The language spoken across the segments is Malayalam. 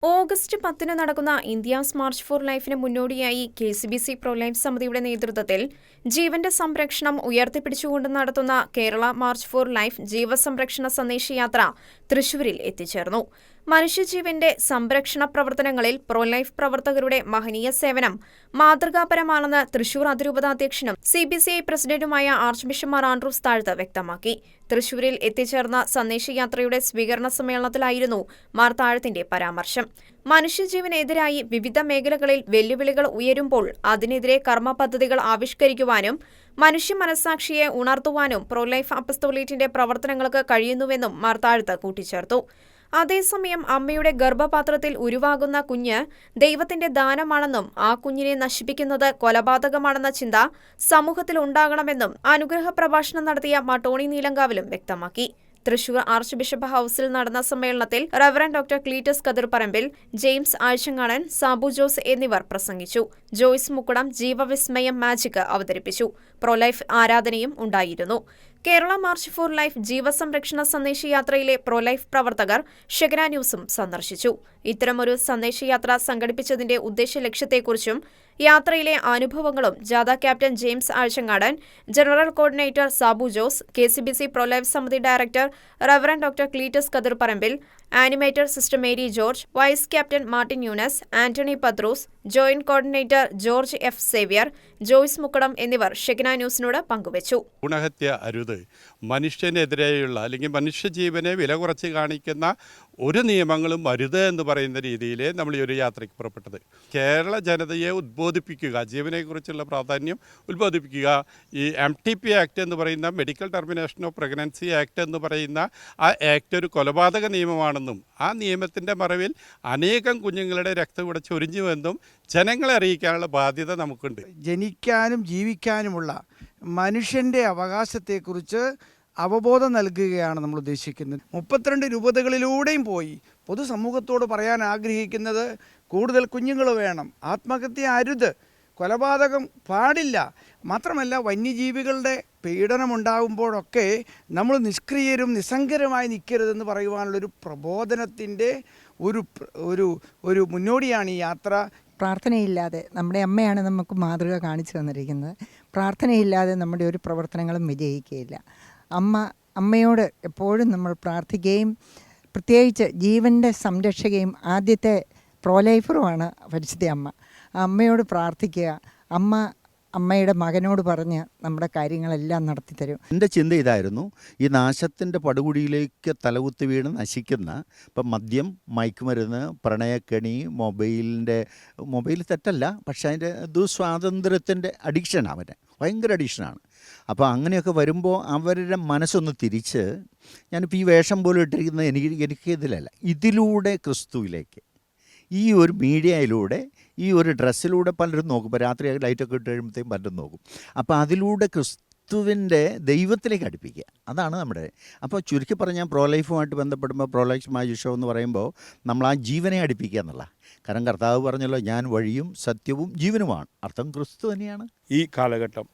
o ഓഗസ്റ്റ് പത്തിന് നടക്കുന്ന ഇന്ത്യ മാർച്ച് ഫോർ ലൈഫിന് മുന്നോടിയായി K C B C pro സമിതിയുടെ നേതൃത്വത്തിൽ ജീവന്റെ സംരക്ഷണം ഉയർത്തിപ്പിടിച്ചുകൊണ്ട് നടത്തുന്ന കേരള മാർച്ച് ഫോർ ലൈഫ് ജീവസംരക്ഷണ സന്ദേശയാത്ര തൃശൂരിൽ എത്തിച്ചേർന്നു. മനുഷ്യജീവന്റെ സംരക്ഷണ പ്രവർത്തനങ്ങളിൽ പ്രോ ലൈഫ് പ്രവർത്തകരുടെ മഹനീയ സേവനം മാതൃകാപരമാണെന്ന് തൃശൂർ അതിരൂപത അധ്യക്ഷനും സി ബി സി ഐ പ്രസിഡന്റുമായ archbishop Mar Andrews Thazhath വ്യക്തമാക്കി. തൃശൂരിൽ എത്തിച്ചേർന്ന സന്ദേശയാത്രയുടെ സ്വീകരണ സമ്മേളനത്തിലായിരുന്നു മാർ താഴത്തിന്റെ പരാമർശം. മനുഷ്യജീവനെതിരായി വിവിധ മേഖലകളിൽ വെല്ലുവിളികൾ ഉയരുമ്പോൾ അതിനെതിരെ കർമ്മ പദ്ധതികൾ ആവിഷ്കരിക്കുവാനും മനുഷ്യ മനസാക്ഷിയെ ഉണർത്തുവാനും പ്രൊലൈഫ് അപ്പസ്തോലേറ്റിന്റെ പ്രവർത്തനങ്ങൾക്ക് കഴിയുന്നുവെന്നും മാർത്താഴ്ത്ത് കൂട്ടിച്ചേർത്തു. അതേസമയം അമ്മയുടെ ഗർഭപാത്രത്തിൽ ഉരുവാകുന്ന കുഞ്ഞ് ദൈവത്തിന്റെ ദാനമാണെന്നും ആ കുഞ്ഞിനെ നശിപ്പിക്കുന്നത് കൊലപാതകമാണെന്ന ചിന്ത സമൂഹത്തിൽ ഉണ്ടാകണമെന്നും അനുഗ്രഹ പ്രഭാഷണം നടത്തിയ മട്ടോണി നീലങ്കാവിലും വ്യക്തമാക്കി. തൃശൂർ ആർച്ച് ബിഷപ്പ് ഹൌസിൽ നടന്ന സമ്മേളനത്തിൽ reverend doctor Cletus Kathirparambil James Azhchangadan Sabu Jose എന്നിവർ പ്രസംഗിച്ചു. ജോയ്സ് മുക്കുടം ജീവവിസ്മയം മാജിക് അവതരിപ്പിച്ചു. പ്രൊലൈഫ് ആരാധനയും ഉണ്ടായിരുന്നു. കേരള മാർച്ച് ഫോർ ലൈഫ് ജീവസംരക്ഷണ സന്ദേശയാത്രയിലെ പ്രോ ലൈഫ് പ്രവർത്തകർ ഷെഗ്ര ന്യൂസും സന്ദർശിച്ചു. ഇത്തരമൊരു സന്ദേശയാത്ര സംഘടിപ്പിച്ചതിന്റെ ഉദ്ദേശ ലക്ഷ്യത്തെക്കുറിച്ചും യാത്രയിലെ അനുഭവങ്ങളും ജാഥ captain James Azhchangadan general coordinator Sabu Jose K C B C pro life സമിതി director reverend doctor Cletus Kathirparambil animator sister Mary George vice captain Martin Yunus Antony Pathrose joint coordinator George F Xavier Joyce Mukkadam എന്നിവർ ഷെഗ്ന ന്യൂസിനോട് പങ്കുവച്ചു. ഗുണഹത്യ അരുത്. മനുഷ്യനെതിരെയുള്ള അല്ലെങ്കിൽ മനുഷ്യജീവനെ വില കുറച്ച് കാണിക്കുന്ന ഒരു നിയമങ്ങളും അരുത് എന്ന് പറയുന്ന രീതിയിൽ നമ്മൾ ഈ ഒരു യാത്രയ്ക്ക് പുറപ്പെട്ടത്. കേരള ജനതയെ ഉദ്ബോധിപ്പിക്കുക ജീവനെക്കുറിച്ചുള്ള പ്രാധാന്യം ഉത്ബോധിപ്പിക്കുക ഈ എം ടി പി ആക്ട് എന്ന് പറയുന്ന medical termination of pregnancy act എന്ന് പറയുന്ന ആ ആക്ട് ഒരു കൊലപാതക നിയമമാണെന്നും ആ നിയമത്തിന്റെ മറവിൽ അനേകം കുഞ്ഞുങ്ങളുടെ രക്തം ഇവിടെ ചൊരിഞ്ഞുവെന്നും ജനങ്ങളെ അറിയിക്കാനുള്ള ബാധ്യത നമുക്കുണ്ട്. ജനിക്കാനും ജീവിക്കാനുമുള്ള മനുഷ്യന്റെ അവകാശത്തെക്കുറിച്ച് അവബോധം നൽകുകയാണ് നമ്മൾ ഉദ്ദേശിക്കുന്നത്. മുപ്പത്തിരണ്ട് രൂപതകളിലൂടെയും പോയി പൊതുസമൂഹത്തോട് പറയാൻ ആഗ്രഹിക്കുന്നത് കൂടുതൽ കുഞ്ഞുങ്ങൾ വേണം. ആത്മഹത്യ അരുത്. കൊലപാതകം പാടില്ല. മാത്രമല്ല വന്യജീവികളുടെ പീഡനമുണ്ടാകുമ്പോഴൊക്കെ നമ്മൾ നിഷ്ക്രിയരും നിസ്സംഗരമായി നിൽക്കരുതെന്ന് പറയുവാനുള്ളൊരു പ്രബോധനത്തിന്റെ ഒരു ഒരു ഒരു മുന്നോടിയാണ് ഈ യാത്ര. പ്രാർത്ഥനയില്ലാതെ നമ്മുടെ അമ്മയാണ് നമുക്ക് മാതൃക കാണിച്ചു തന്നിരിക്കുന്നത്. പ്രാർത്ഥനയില്ലാതെ നമ്മുടെ ഒരു പ്രവർത്തനങ്ങളും വിജയിക്കുകയില്ല. അമ്മ അമ്മയോട് എപ്പോഴും നമ്മൾ പ്രാർത്ഥിക്കുകയും പ്രത്യേകിച്ച് ജീവന്റെ സംരക്ഷകയും ആദ്യത്തെ പ്രോലൈഫറുമാണ് പരിശുദ്ധ അമ്മ. അമ്മയോട് പ്രാർത്ഥിക്കുക. അമ്മ അമ്മയുടെ മകനോട് പറഞ്ഞ് നമ്മുടെ കാര്യങ്ങളെല്ലാം നടത്തിത്തരും. എന്റെ ചിന്ത ഇതായിരുന്നു. ഈ നാശത്തിന്റെ പടുകുടിയിലേക്ക് തലകുത്തി വീണ് നശിക്കുന്ന ഇപ്പം മദ്യം മയക്കുമരുന്ന് പ്രണയക്കണി മൊബൈലിന്റെ മൊബൈൽ തെറ്റല്ല പക്ഷേ അതിന്റെ ദുസ്വാതന്ത്ര്യത്തിന്റെ അഡിക്ഷനാണ് അവന്റെ. ഭയങ്കര അഡിക്ഷനാണ് അപ്പോൾ അങ്ങനെയൊക്കെ വരുമ്പോൾ അവരുടെ മനസ്സൊന്ന് തിരിച്ച് ഞാനിപ്പോൾ ഈ വേഷം പോലും ഇട്ടിരിക്കുന്നത് എനിക്ക് എനിക്ക് ഇതിലല്ല. ഇതിലൂടെ ക്രിസ്തുവിലേക്ക്. ഈ ഒരു മീഡിയയിലൂടെ ഈ ഒരു ഡ്രസ്സിലൂടെ പലരും നോക്കും. ഇപ്പോൾ രാത്രി ലൈറ്റൊക്കെ ഇട്ട് കഴിയുമ്പോഴത്തേക്കും പലരും നോക്കും. അപ്പോൾ അതിലൂടെ ക്രിസ്തുവിന്റെ ദൈവത്തിലേക്ക് അടുപ്പിക്കുക. അതാണ് നമ്മുടെ അപ്പോൾ ചുരുക്കി പറഞ്ഞാൽ പ്രോ ലൈഫുമായിട്ട് ബന്ധപ്പെടുമ്പോൾ പ്രോ ലൈഫ് മാജിഷോ എന്ന് പറയുമ്പോൾ നമ്മൾ ആ ജീവനെ അടുപ്പിക്കുക എന്നുള്ള. കാരണം കർത്താവ് പറഞ്ഞല്ലോ ഞാൻ വഴിയും സത്യവും ജീവനുമാണ്. അർത്ഥം ക്രിസ്തു തന്നെയാണ്. ഈ കാലഘട്ടം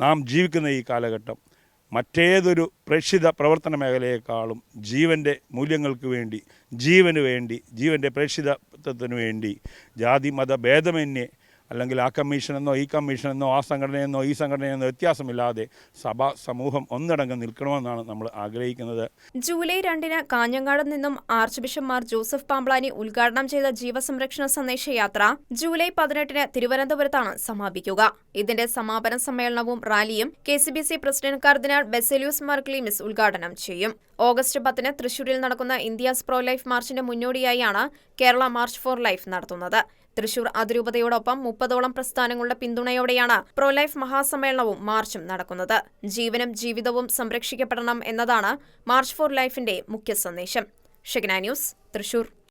നാം ജീവിക്കുന്ന ഈ കാലഘട്ടം മറ്റേതൊരു പ്രേക്ഷിത പ്രവർത്തന മേഖലയേക്കാളും ജീവന്റെ മൂല്യങ്ങൾക്ക് വേണ്ടി ജീവന് വേണ്ടി ജീവന്റെ പ്രേക്ഷിതത്വത്തിന് വേണ്ടി ജാതി മത ഭേദമന്യേ അല്ലെങ്കിൽ ആ കമ്മീഷനെന്നോ ഈ കമ്മീഷനെന്നോ ആ സംഘടനയെന്നോ ഈ സംഘടനയെന്നോ വ്യത്യാസമില്ലാതെ സഭ സമൂഹം ഒന്നടങ്കം നിൽക്കണമെന്നാണ് നമ്മൾ ആഗ്രഹിക്കുന്നത്. ജൂലൈ രണ്ടിന് കാഞ്ഞങ്ങാട് നിന്നും ആർച്ച് ബിഷപ്പ്മാർ ജോസഫ് പാമ്പ്ലാനി ഉദ്ഘാടനം ചെയ്ത ജീവസംരക്ഷണ സന്ദേശ യാത്ര ജൂലൈ പതിനെട്ടിന് തിരുവനന്തപുരത്താണ് സമാപിക്കുക. ഇതിന്റെ സമാപന സമ്മേളനവും റാലിയും K C B C president cardinal Baselios Marcleemis ഉദ്ഘാടനം ചെയ്യും. ഓഗസ്റ്റ് പത്തിന് തൃശൂരിൽ നടക്കുന്ന ഇന്ത്യാസ് പ്രോ ലൈഫ് മാർച്ചിന്റെ മുന്നോടിയായാണ് കേരള മാർച്ച് ഫോർ ലൈഫ് നടത്തുന്നത്. തൃശൂർ അതിരൂപതയോടൊപ്പം മുപ്പതോളം പ്രസ്ഥാനങ്ങളുടെ പിന്തുണയോടെയാണ് പ്രോ ലൈഫ് മഹാസമ്മേളനവും മാർച്ചും നടക്കുന്നത്. ജീവനും ജീവിതവും സംരക്ഷിക്കപ്പെടണം എന്നതാണ് മാർച്ച് ഫോർ ലൈഫിന്റെ മുഖ്യ സന്ദേശം. ഷെഗ്ന ന്യൂസ് തൃശൂർ.